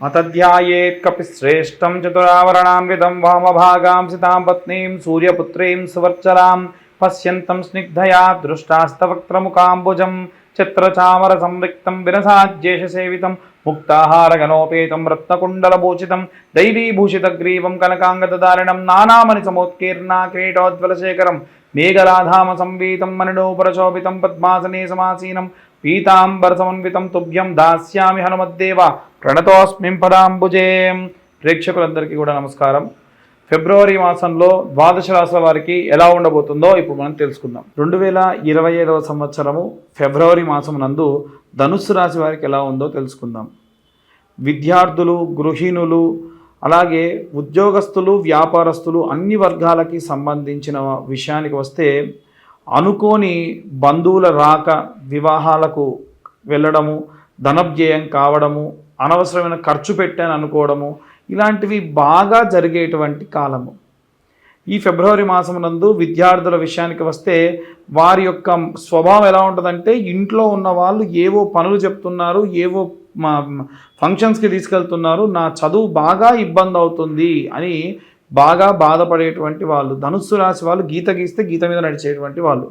మతధ్యాయేత్ కపి శ్రేష్టం చతురావరణాన్వితం వామభాగాం సితాం పత్నీం సూర్యపుత్రీం సువర్చలాం పశ్యంతం స్నిగ్ధయా దృష్టాస్తవక్త్రముకాంబుజం చిత్రచామర సంవిక్తం విరసాజ్యేషసేవితం ముక్తాహారగణోపేతం రత్నకుండలభూషితం దైవీభూషితగ్రీవం కనకాంగతదారిణం నానామణి సమోత్కీర్ణా క్రీటోజ్వలశేఖరం మేఘలాధామ సంవీతం మణిడోపరశోభితం పద్మాసనే సమాసీనం పీతాంబరసమన్వితం తుభ్యం దాస్యామి హనుమద్దేవ ప్రణతోస్మిం పదాంబుజే ప్రేక్షకులందరికీ కూడా నమస్కారం. ఫిబ్రవరి మాసంలో ద్వాదశ రాశుల వారికి ఎలా ఉండబోతుందో ఇప్పుడు మనం తెలుసుకుందాం. రెండు వేల ఇరవై ఐదవ సంవత్సరము ఫిబ్రవరి మాసం నందు ధనుస్సు రాశి వారికి ఎలా ఉందో తెలుసుకుందాం. విద్యార్థులు గృహిణులు అలాగే ఉద్యోగస్తులు వ్యాపారస్తులు అన్ని వర్గాలకి సంబంధించిన విషయానికి వస్తే అనుకోని బంధువుల రాక వివాహాలకు వెళ్ళడము ధనవ్యయం కావడము అనవసరమైన ఖర్చు పెట్టాను అనుకోవడము ఇలాంటివి బాగా జరిగేటువంటి కాలము. ఈ ఫిబ్రవరి మాసం నందు విద్యార్థుల విషయానికి వస్తే వారి యొక్క స్వభావం ఎలా ఉంటుందంటే ఇంట్లో ఉన్న వాళ్ళు ఏవో పనులు చెప్తున్నారు ఏవో మా ఫంక్షన్స్కి తీసుకెళ్తున్నారు నా చదువు బాగా ఇబ్బంది అవుతుంది అని బాగా బాధపడేటువంటి వాళ్ళు ధనుస్సు రాశి వాళ్ళు గీత గీస్తే గీత మీద నడిచేటువంటి వాళ్ళు.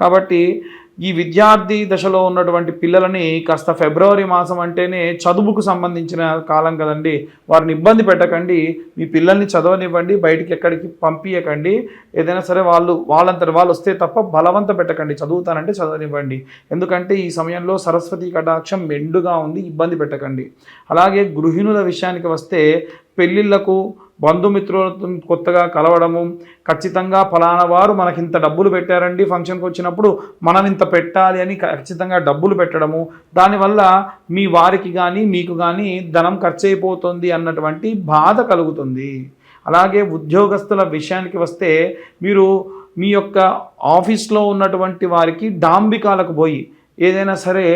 కాబట్టి ఈ విద్యార్థి దశలో ఉన్నటువంటి పిల్లలని కాస్త ఫిబ్రవరి మాసం అంటేనే చదువుకు సంబంధించిన కాలం కదండి. వారిని ఇబ్బంది పెట్టకండి. మీ పిల్లల్ని చదవనివ్వండి. బయటికి ఎక్కడికి పంపించకండి ఏదైనా సరే వాళ్ళు వాళ్ళంతటి వాళ్ళు వస్తే తప్ప బలవంత పెట్టకండి. చదువుతానంటే చదవనివ్వండి. ఎందుకంటే ఈ సమయంలో సరస్వతి కటాక్షం మెండుగా ఉంది. ఇబ్బంది పెట్టకండి. అలాగే గృహిణుల విషయానికి వస్తే పెళ్ళిళ్ళకు బంధుమిత్రులతో కొత్తగా కలవడము ఖచ్చితంగా ఫలానా వారు మనకి ఇంత డబ్బులు పెట్టారండి ఫంక్షన్కి వచ్చినప్పుడు మనం ఇంత పెట్టాలి అని ఖచ్చితంగా డబ్బులు పెట్టడము దానివల్ల మీ వారికి కానీ మీకు కానీ ధనం ఖర్చు అయిపోతుంది అన్నటువంటి బాధ కలుగుతుంది. అలాగే ఉద్యోగస్తుల విషయానికి వస్తే మీరు మీ యొక్క ఆఫీస్లో ఉన్నటువంటి వారికి డాంబికాలకు పోయి ఏదైనా సరే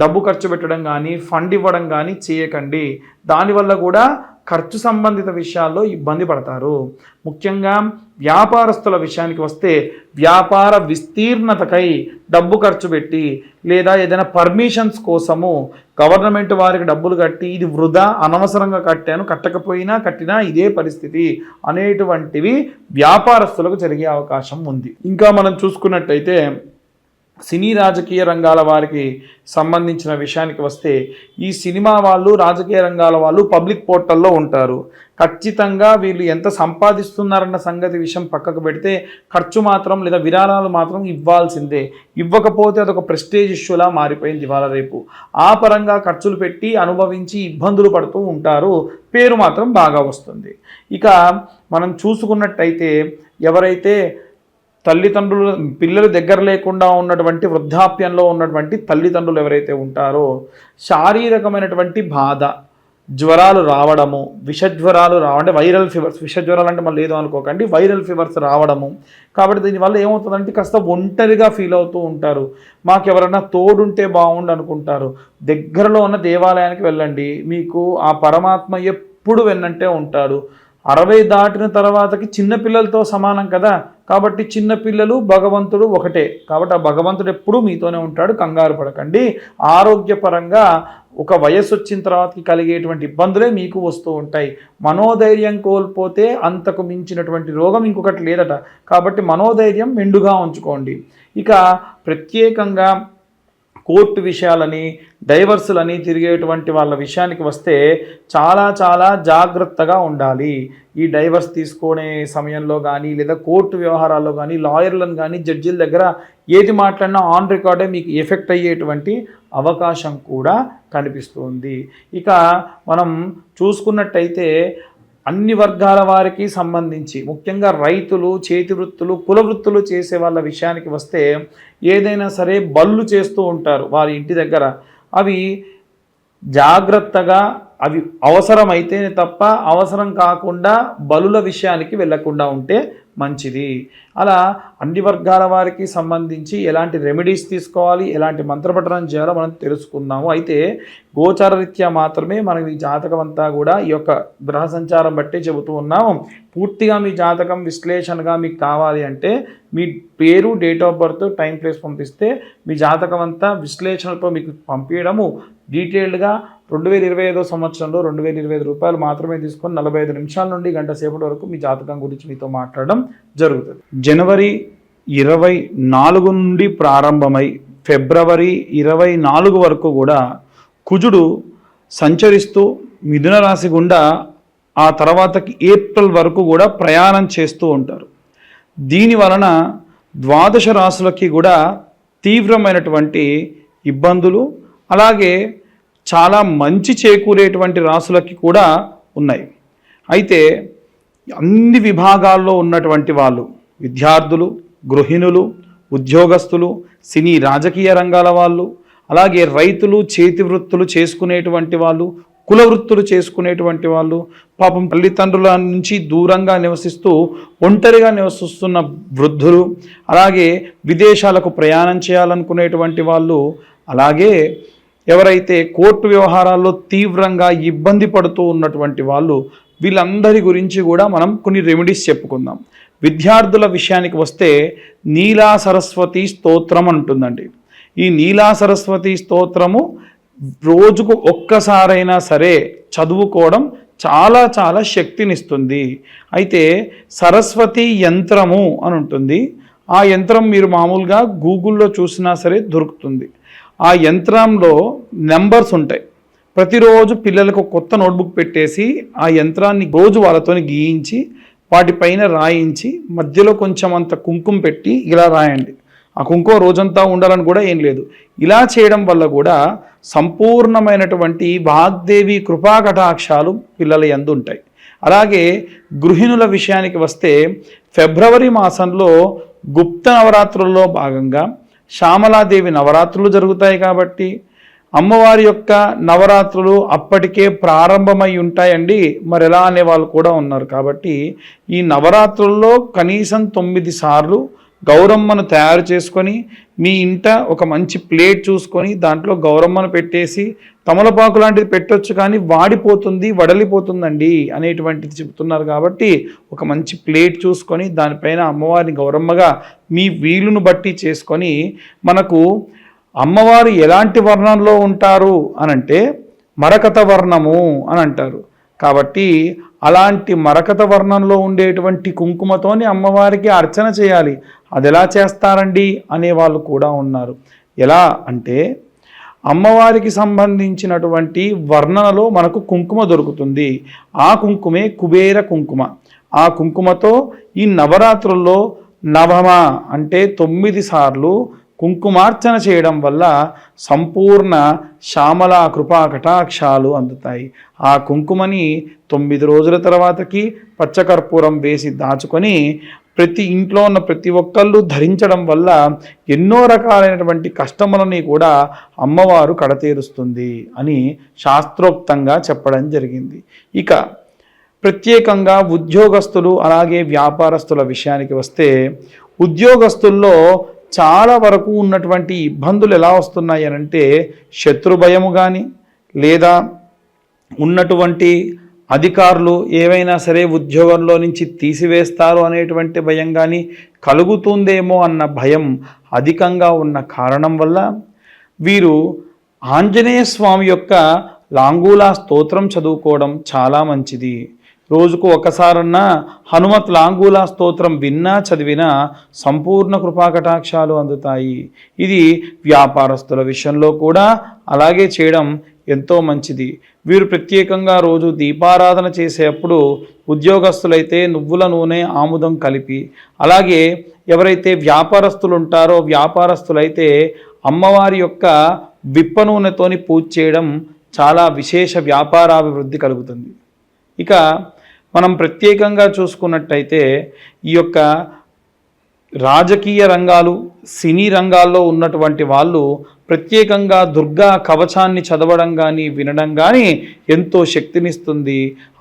డబ్బు ఖర్చు పెట్టడం కానీ ఫండ్ ఇవ్వడం కానీ చేయకండి. దానివల్ల కూడా ఖర్చు సంబంధిత విషయాల్లో ఇబ్బంది పడతారు. ముఖ్యంగా వ్యాపారస్తుల విషయానికి వస్తే వ్యాపార విస్తీర్ణతకై డబ్బు ఖర్చు పెట్టి లేదా ఏదైనా పర్మిషన్స్ కోసము గవర్నమెంట్ వారికి డబ్బులు కట్టి ఇది వృధా అనవసరంగా కట్టాను కట్టకపోయినా కట్టినా ఇదే పరిస్థితి అనేటువంటివి వ్యాపారస్తులకు జరిగే అవకాశం ఉంది. ఇంకా మనం చూసుకున్నట్టయితే సినీ రాజకీయ రంగాల వారికి సంబంధించిన విషయానికి వస్తే ఈ సినిమా వాళ్ళు రాజకీయ రంగాల వాళ్ళు పబ్లిక్ పోర్టల్లో ఉంటారు. ఖచ్చితంగా వీళ్ళు ఎంత సంపాదిస్తున్నారన్న సంగతి విషయం పక్కకు పెడితే ఖర్చు మాత్రం లేదా విరాళాలు మాత్రం ఇవ్వాల్సిందే. ఇవ్వకపోతే అదొక ప్రెస్టేజ్ ఇష్యూలా మారిపోయింది ఇవాళ రేపు. ఆ పరంగా ఖర్చులు పెట్టి అనుభవించి ఇబ్బందులు పడుతూ ఉంటారు. పేరు మాత్రం బాగా వస్తుంది. ఇక మనం చూసుకున్నట్టయితే ఎవరైతే తల్లిదండ్రులు పిల్లలు దగ్గర లేకుండా ఉన్నటువంటి వృద్ధాప్యంలో ఉన్నటువంటి తల్లిదండ్రులు ఎవరైతే ఉంటారో శారీరకమైనటువంటి బాధ జ్వరాలు రావడము విషజ్వరాలు రావడం అంటే వైరల్ ఫీవర్స్ విషజ్వరాలు అంటే మళ్ళీ ఏదో అనుకోకండి వైరల్ ఫీవర్స్ రావడము. కాబట్టి దీనివల్ల ఏమవుతుందంటే కాస్త ఒంటరిగా ఫీల్ అవుతూ ఉంటారు. మాకు ఎవరైనా తోడుంటే బాగుండు అనుకుంటారు. దగ్గరలో ఉన్న దేవాలయానికి వెళ్ళండి. మీకు ఆ పరమాత్మ ఎప్పుడు వెన్నంటే ఉంటాడు. అరవై దాటిన తర్వాతకి చిన్నపిల్లలతో సమానం కదా. కాబట్టి చిన్నపిల్లలు భగవంతుడు ఒకటే. కాబట్టి ఆ భగవంతుడు ఎప్పుడూ మీతోనే ఉంటాడు కంగారు పడకండి. ఆరోగ్యపరంగా ఒక వయస్సు వచ్చిన తర్వాత కలిగేటువంటి ఇబ్బందులే మీకు వస్తూ ఉంటాయి. మనోధైర్యం కోల్పోతే అంతకు మించినటువంటి రోగం ఇంకొకటి లేదట. కాబట్టి మనోధైర్యం మెండుగా ఉంచుకోండి. ఇక ప్రత్యేకంగా కోర్టు విషయాలని డైవర్సులని తిరిగేటువంటి వాళ్ళ విషయానికి వస్తే చాలా చాలా జాగ్రత్తగా ఉండాలి. ఈ డైవర్స్ తీసుకునే సమయంలో కానీ లేదా కోర్టు వ్యవహారాల్లో కానీ లాయర్లను కానీ జడ్జిల దగ్గర ఏది మాట్లాడినా ఆన్ రికార్డే మీకు ఎఫెక్ట్ అయ్యేటువంటి అవకాశం కూడా కనిపిస్తుంది. ఇక మనం చూసుకున్నట్టయితే అన్ని వర్గాల వారికి సంబంధించి ముఖ్యంగా రైతులు చేతి వృత్తులు కుల వృత్తులు చేసే వాళ్ళ విషయానికి వస్తే ఏదైనా సరే బళ్ళు చేస్తూ ఉంటారు వారి ఇంటి దగ్గర. అవి జాగ్రత్తగా అవి అవసరమైతేనే తప్ప అవసరం కాకుండా బలుల విషయానికి వెళ్ళకుండా ఉంటే మంచిది. అలా అన్ని వర్గాల వారికి సంబంధించి ఎలాంటి రెమెడీస్ తీసుకోవాలి ఎలాంటి మంత్రపఠనం చేయాలో మనం తెలుసుకుందాము. అయితే గోచరరీత్యా మాత్రమే మనం ఈ జాతకం అంతా కూడా ఈ యొక్క గ్రహ సంచారం బట్టి చెబుతూ ఉన్నాము. పూర్తిగా మీ జాతకం విశ్లేషణగా మీకు కావాలి అంటే మీ పేరు date of birth time place పంపిస్తే మీ జాతకం అంతా విశ్లేషణతో మీకు పంపించడము డీటెయిల్డ్గా రెండు వేల ఇరవై ఐదో సంవత్సరంలో రెండు వేల ఇరవై ఐదు రూపాయలు మాత్రమే తీసుకొని నలభై ఐదు నిమిషాల నుండి గంట సేపటి వరకు మీ జాతకం గురించి మీతో మాట్లాడడం జరుగుతుంది. జనవరి ఇరవై నాలుగు నుండి ప్రారంభమై ఫిబ్రవరి ఇరవై నాలుగు వరకు కూడా కుజుడు సంచరిస్తూ మిథున రాశి గుండా ఆ తర్వాతకి ఏప్రిల్ వరకు కూడా ప్రయాణం చేస్తూ ఉంటారు. దీని వలన ద్వాదశ రాశులకి కూడా తీవ్రమైనటువంటి ఇబ్బందులు అలాగే చాలా మంచి చేకూరేటువంటి రాశులకి కూడా ఉన్నాయి. అయితే అన్ని విభాగాల్లో ఉన్నటువంటి వాళ్ళు విద్యార్థులు గృహిణులు ఉద్యోగస్తులు సినీ రాజకీయ రంగాల వాళ్ళు అలాగే రైతులు చేతి వృత్తులు చేసుకునేటువంటి వాళ్ళు కుల వృత్తులు చేసుకునేటువంటి వాళ్ళు పాపం తల్లిదండ్రుల నుంచి దూరంగా నివసిస్తూ ఒంటరిగా నివసిస్తున్న వృద్ధులు అలాగే విదేశాలకు ప్రయాణం చేయాలనుకునేటువంటి వాళ్ళు అలాగే ఎవరైతే కోర్టు వ్యవహారాల్లో తీవ్రంగా ఇబ్బంది పడుతూ ఉన్నటువంటి వాళ్ళు వీళ్ళందరి గురించి కూడా మనం కొన్ని రెమెడీస్ చెప్పుకుందాం. విద్యార్థుల విషయానికి వస్తే నీలా సరస్వతి స్తోత్రం అంటుందండి. ఈ నీలా సరస్వతి స్తోత్రము రోజుకు ఒక్కసారైనా సరే చదువుకోవడం చాలా చాలా శక్తినిస్తుంది. అయితే సరస్వతి యంత్రము అని ఉంటుంది. ఆ యంత్రం మీరు మామూలుగా గూగుల్లో చూసినా సరే దొరుకుతుంది. ఆ యంత్రంలో నెంబర్స్ ఉంటాయి. ప్రతిరోజు పిల్లలకు కొత్త నోట్బుక్ పెట్టేసి ఆ యంత్రాన్ని రోజు వాళ్ళతో గీయించి వాటిపైన రాయించి మధ్యలో కొంచెం అంత కుంకుమ పెట్టి ఇలా రాయండి. ఆ కుంకుమ రోజంతా ఉండాలని కూడా ఏం లేదు. ఇలా చేయడం వల్ల కూడా సంపూర్ణమైనటువంటి వాగ్దేవి కృపాకటాక్షాలు పిల్లల ఎందు ఉంటాయి. అలాగే గృహిణుల విషయానికి వస్తే ఫిబ్రవరి మాసంలో గుప్త నవరాత్రుల్లో భాగంగా శ్యామలాదేవి నవరాత్రులు జరుగుతాయి కాబట్టి అమ్మవారి యొక్క నవరాత్రులు అప్పటికే ప్రారంభమై ఉంటాయండి. మరి ఎలా అనే వాళ్ళు కూడా ఉన్నారు కాబట్టి ఈ నవరాత్రుల్లో కనీసం తొమ్మిది సార్లు గౌరమ్మను తయారు చేసుకొని మీ ఇంట ఒక మంచి ప్లేట్ చూసుకొని దాంట్లో గౌరమ్మను పెట్టేసి తమలపాకు లాంటిది పెట్టొచ్చు కానీ వాడిపోతుంది వడలిపోతుందండి అనేటువంటిది చెబుతున్నారు కాబట్టి ఒక మంచి ప్లేట్ చూసుకొని దానిపైన అమ్మవారిని గౌరమ్మగా మీ వీలును బట్టి చేసుకొని మనకు అమ్మవారు ఎలాంటి వర్ణంలో ఉంటారు అనంటే మరకత వర్ణము అని అంటారు. కాబట్టి అలాంటి మరకత వర్ణంలో ఉండేటువంటి కుంకుమతోని అమ్మవారికి అర్చన చేయాలి. అది ఎలా చేస్తారండి? అనే వాళ్ళు కూడా ఉన్నారు. ఎలా అంటే అమ్మవారికి సంబంధించినటువంటి వర్ణనలో మనకు కుంకుమ దొరుకుతుంది. ఆ కుంకుమే కుబేర కుంకుమ. ఆ కుంకుమతో ఈ నవరాత్రుల్లో నవమ అంటే తొమ్మిది సార్లు కుంకుమార్చన చేయడం వల్ల సంపూర్ణ శ్యామల కృపా కటాక్షాలు అందుతాయి. ఆ కుంకుమని తొమ్మిది రోజుల తర్వాతకి పచ్చకర్పూరం వేసి దాచుకొని ప్రతి ఇంట్లో ఉన్న ప్రతి ఒక్కళ్ళు ధరించడం వల్ల ఎన్నో రకాలైనటువంటి కష్టములని కూడా అమ్మవారు కడతీరుస్తుంది అని శాస్త్రోక్తంగా చెప్పడం జరిగింది. ఇక ప్రత్యేకంగా ఉద్యోగస్తులు అలాగే వ్యాపారస్తుల విషయానికి వస్తే ఉద్యోగస్తుల్లో చాలా వరకు ఉన్నటువంటి ఇబ్బందులు ఎలా వస్తున్నాయి అంటే శత్రు భయము కానీ లేదా ఉన్నటువంటి అధికారులు ఏవైనా సరే ఉద్యోగంలో నుంచి తీసివేస్తారు అనేటువంటి భయం కానీ కలుగుతుందేమో అన్న భయం అధికంగా ఉన్న కారణం వల్ల వీరు ఆంజనేయ స్వామి యొక్క లాంగూలా స్తోత్రం చదువుకోవడం చాలా మంచిది. రోజుకు ఒకసారన్నా హనుమత్ లాంగూలా స్తోత్రం విన్నా చదివినా సంపూర్ణ కృపాకటాక్షాలు అందుతాయి. ఇది వ్యాపారస్తుల విషయంలో కూడా అలాగే చేయడం ఎంతో మంచిది. వీరు ప్రత్యేకంగా రోజు దీపారాధన చేసేటప్పుడు ఉద్యోగస్తులైతే నువ్వుల నూనె ఆముదం కలిపి అలాగే ఎవరైతే వ్యాపారస్తులు ఉంటారో వ్యాపారస్తులైతే అమ్మవారి యొక్క విప్ప నూనెతోని పూజ చేయడం చాలా విశేష వ్యాపారాభివృద్ధి కలుగుతుంది. ఇక మనం ప్రత్యేకంగా చూసుకున్నట్టయితే ఈ యొక్క రాజకీయ రంగాలు సినీ రంగాల్లో ఉన్నటువంటి వాళ్ళు ప్రత్యేకంగా దుర్గా కవచాన్ని చదవడం కానీ వినడం కానీ ఎంతో శక్తినిస్తుంది.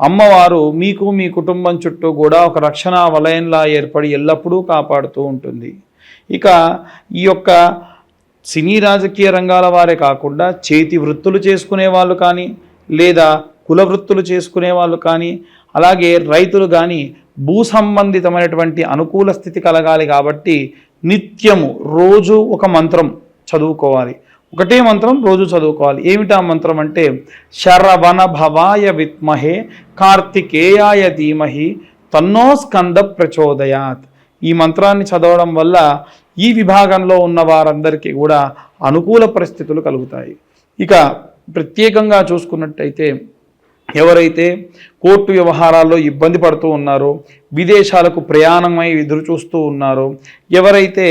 అమ్మవారు మీకు మీ కుటుంబం చుట్టూ కూడా ఒక రక్షణ వలయంలా ఏర్పడి ఎల్లప్పుడూ కాపాడుతూ ఉంటుంది. ఇక ఈ యొక్క సినీ రాజకీయ రంగాల వారే కాకుండా చేతి వృత్తులు చేసుకునే వాళ్ళు కానీ లేదా కుల వృత్తులు చేసుకునే వాళ్ళు కానీ అలాగే రైతులు కానీ భూ సంబంధితమైనటువంటి అనుకూల స్థితి కలగాలి కాబట్టి నిత్యము రోజు ఒక మంత్రం చదువుకోవాలి. ఒకటే మంత్రం రోజు చదువుకోవాలి. ఏమిటా మంత్రం అంటే శరవణ భవాయ విత్మహే కార్తికేయాయ ధీమహి తన్నో స్కంద ప్రచోదయాత్. ఈ మంత్రాన్ని చదవడం వల్ల ఈ విభాగంలో ఉన్న వారందరికీ కూడా అనుకూల పరిస్థితులు కలుగుతాయి. ఇక ప్రత్యేకంగా చూసుకున్నట్టయితే ఎవరైతే కోర్టు వ్యవహారాల్లో ఇబ్బంది పడుతూ ఉన్నారో విదేశాలకు ప్రయాణమై ఎదురు చూస్తూ ఉన్నారో ఎవరైతే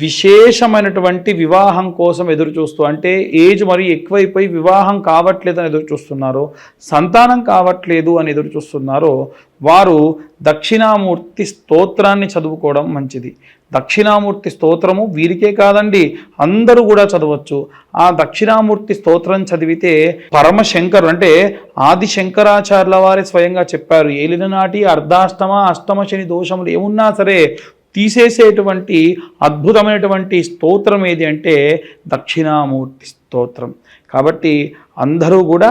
విశేషమైనటువంటి వివాహం కోసం ఎదురు చూస్తూ అంటే ఏజ్ మరి ఎక్కువైపోయి వివాహం కావట్లేదు అని ఎదురు చూస్తున్నారో సంతానం కావట్లేదు అని ఎదురు చూస్తున్నారో వారు దక్షిణామూర్తి స్తోత్రాన్ని చదువుకోవడం మంచిది. దక్షిణామూర్తి స్తోత్రము వీరికే కాదండి అందరూ కూడా చదవచ్చు. ఆ దక్షిణామూర్తి స్తోత్రం చదివితే పరమశంకరు అంటే ఆది శంకరాచార్యుల వారే స్వయంగా చెప్పారు ఏలిన నాటి అర్ధాష్టమ అష్టమ శని దోషములు ఏమున్నా సరే తీసేసేటువంటి అద్భుతమైనటువంటి స్తోత్రం ఏది అంటే దక్షిణామూర్తి స్తోత్రం. కాబట్టి అందరూ కూడా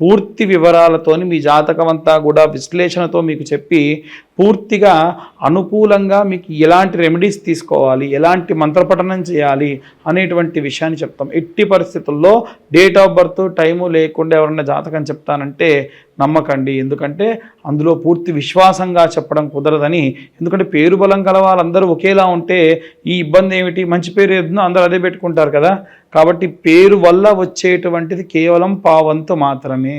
పూర్తి వివరాలతోని మీ జాతకం అంతా కూడా విశ్లేషణతో మీకు చెప్పి పూర్తిగా అనుకూలంగా మీకు ఎలాంటి రెమెడీస్ తీసుకోవాలి ఎలాంటి మంత్రపఠనం చేయాలి అనేటువంటి విషయాన్ని చెప్తాం. ఎట్టి పరిస్థితుల్లో డేట్ ఆఫ్ బర్త్ టైము లేకుండా ఎవరైనా జాతకం చెప్తానంటే నమ్మకండి. ఎందుకంటే అందులో పూర్తి విశ్వాసంగా చెప్పడం కుదరదని ఎందుకంటే పేరు బలం గల వాళ్ళందరూ ఒకేలా ఉంటే ఈ ఇబ్బంది ఏమిటి? మంచి పేరు ఏదో అందరూ అదే పెట్టుకుంటారు కదా. కాబట్టి పేరు వల్ల వచ్చేటువంటిది కేవలం పావంతు మాత్రమే.